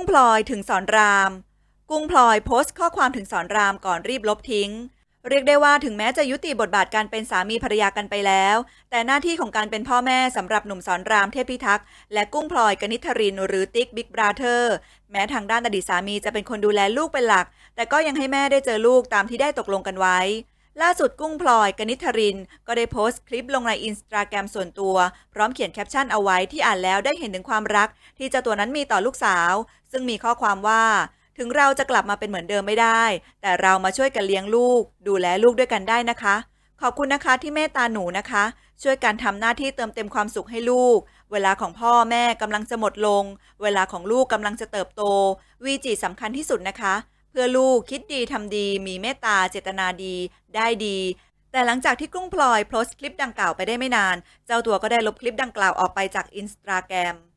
กุ้งพลอยถึงสอนราม กุ้งพลอยโพสต์ข้อความถึงสอนรามก่อนรีบลบทิ้ง เรียกได้ว่าถึงแม้จะยุติบทบาทการเป็นสามีภรรยากันไปแล้ว แต่หน้าที่ของการเป็นพ่อแม่สำหรับหนุ่มสอนรามเทพิทักษ์และกุ้งพลอยกนิษฐรินหรือติ๊กบิ๊กบราเธอร์แม้ทางด้านอดีตสามีจะเป็นคนดูแลลูกเป็นหลัก แต่ก็ยังให้แม่ได้เจอลูกตามที่ได้ตกลงกันไว้ ล่าสุดกุ้งพลอยกนิษฐริน ก็ได้โพสต์คลิปลงในอินสตาแกรมส่วนตัว พร้อมเขียนแคปชั่นเอาไว้ที่อ่านแล้วได้เห็นถึงความรัก ที่เจ้าตัวนั้นมีต่อลูกสาว ซึ่งมีข้อความว่า ถึงเราจะกลับมาเป็นเหมือนเดิมไม่ได้ แต่เรามาช่วยกันเลี้ยงลูก ดูแลลูกด้วยกันได้นะคะ ขอบคุณนะคะที่เมตตาหนูนะคะ ช่วยกันทำหน้าที่เติมเต็มความสุขให้ลูก เวลาของพ่อแม่กำลังจะหมดลง เวลาของลูกกำลังจะเติบโตวีจีสำคัญที่สุดนะคะ เพื่อลูกคิดดีทำดี มีเมตตาเจตนาดี ได้ดี แต่หลังจากที่กุ้งพลอยโพสต์คลิปดังกล่าวไปได้ไม่นาน เจ้าตัวก็ได้ลบคลิปดังกล่าวออกไปจากอินสตาแกรม